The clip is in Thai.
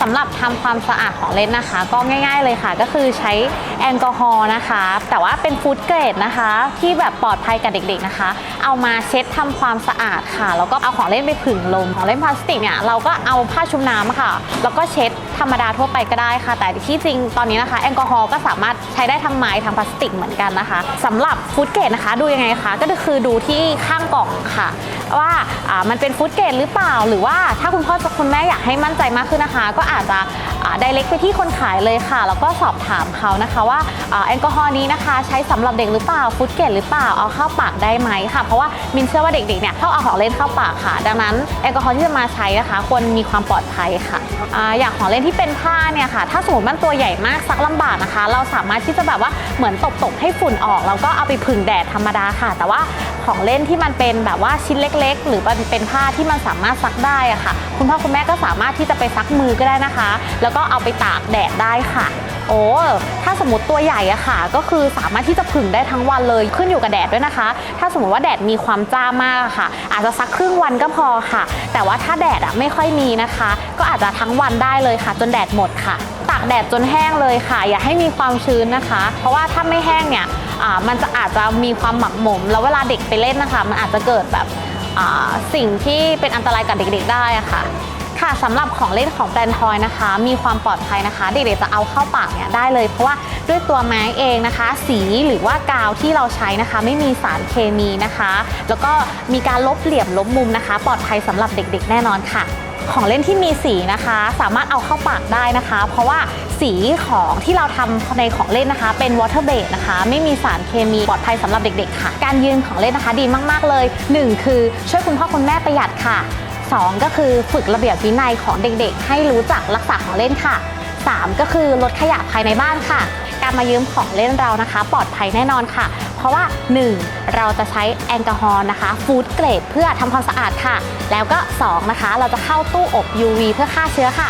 สำหรับทำความสะอาดของเล่นนะคะ ก็ง่าย ๆเลยค่ะ ก็คือใช้แอลกอฮอล์นะคะ แต่ว่าเป็นฟู้ดเกรดนะคะ ที่แบบปลอดภัยกับเด็กๆนะคะ เอามาเช็ดทำความสะอาดค่ะ แล้วก็เอาของเล่นไปผึ่งลมของเล่นพลาสติกเนี่ยเราก็เอาผ้าชุบน้ำค่ะ แล้วก็เช็ดธรรมดาทั่วไปก็ได้ค่ะ แต่ที่จริงตอนนี้นะคะ แอลกอฮอล์ก็สามารถใช้ได้ทั้งไม้ทั้งพลาสติกเหมือนกันนะคะสำหรับฟู้ดเกรดนะคะ ดูยังไงคะก็คือดูที่ข้างกล่องค่ะ ว่ามันเป็นฟุตเกตหรือเปล่า หรือว่าถ้าคุณพ่อจะคุณแม่อยากให้มั่นใจมากขึ้นนะคะ ก็อาจจะ ไดเรกไปที่คนขายเลยค่ะ แล้วก็สอบถามเขานะคะว่าแอลกอฮอล์นี้นะคะ ใช้สำหรับเด็กหรือเปล่าฟู้ดเกรดหรือเปล่าเอาเข้าปากได้ไหมค่ะเพราะว่ามินเชื่อว่าเด็กๆเนี่ยชอบเอาของเล่นเข้าปากค่ะ ดังนั้นแอลกอฮอล์ที่จะมาใช้นะคะควรมีความปลอดภัยค่ะออย่างของเล่นที่เป็นผ้าเนี่ยค่ะ ถ้าสมมติมันตัวใหญ่มากซักลำบากนะคะ เราสามารถที่จะแบบว่าเหมือนตบๆให้ฝุ่นออกแล้วก็เอาไปผึ่งแดดธรรมดาค่ะ แต่ว่าของเล่นที่มันเป็นแบบว่าชิ้นเล็ก ๆ หรือมันเป็นผ้าที่มันสามารถซักได้อะค่ะ คุณพ่อคุณแม่ก็สามารถที่จะไปซักมือก็ได้นะคะ แล้วก็็เอาไปตากแดดได้ค่ะ โอ้ถ้าสมมติตัวใหญ่อะค่ะ ก็คือสามารถที่จะผึ่งได้ทั้งวันเลยขึ้นอยู่กับแดดด้วยนะคะ ถ้าสมมติว่าแดดมีความจ้ามากอะค่ะ อาจจะซักครึ่งวันก็พอค่ะ แต่ว่าถ้าแดดอะไม่ค่อยมีนะคะ ก็อาจจะทั้งวันได้เลยค่ะ จนแดดหมดค่ะตากแดดจนแห้งเลยค่ะ อย่าให้มีความชื้นนะคะ เพราะว่าถ้าไม่แห้งเนี่ยมันจะอาจจะมีความหมักหมม แล้วเวลาเด็กไปเล่นนะคะ มันอาจจะเกิดแบบสิ่งที่เป็นอันตรายกับเด็กๆได้อะค่ะ ค่ะสำหรับของเล่นของแบรนด์ทอยนะคะ มีความปลอดภัยนะคะ เด็กๆจะเอาเข้าปากเนี่ยได้เลย เพราะว่าด้วยตัวไม้เองนะคะ สีหรือว่ากาวที่เราใช้นะคะ ไม่มีสารเคมีนะคะ แล้วก็มีการลบเหลี่ยมลบมุมนะคะ ปลอดภัยสำหรับเด็กๆ แน่นอนค่ะ ของเล่นที่มีสีนะคะ สามารถเอาเข้าปากได้นะคะ เพราะว่าสีของที่เราทำในของเล่นนะคะ เป็น water base นะคะ ไม่มีสารเคมีปลอดภัยสำหรับเด็ก ๆ ค่ะ การยืนของเล่นนะคะดีมากๆเลย 1 คือช่วยคุณพ่อคุณแม่ประหยัดค่ะ 2 ก็คือฝึกระเบียบวินัยของเด็กๆ ให้รู้จักรักษาของเล่นค่ะ 3 ก็คือลดขยะภายในบ้านค่ะ การมายืมของเล่นเรานะคะ ปลอดภัยแน่นอนค่ะ เพราะว่า 1. เราจะใช้แอลกอฮอล์นะคะฟู้ดเกรดเพื่อทำความสะอาดค่ะ แล้วก็ 2 นะคะ เราจะเข้าตู้อบ UV เพื่อฆ่าเชื้อค่ะ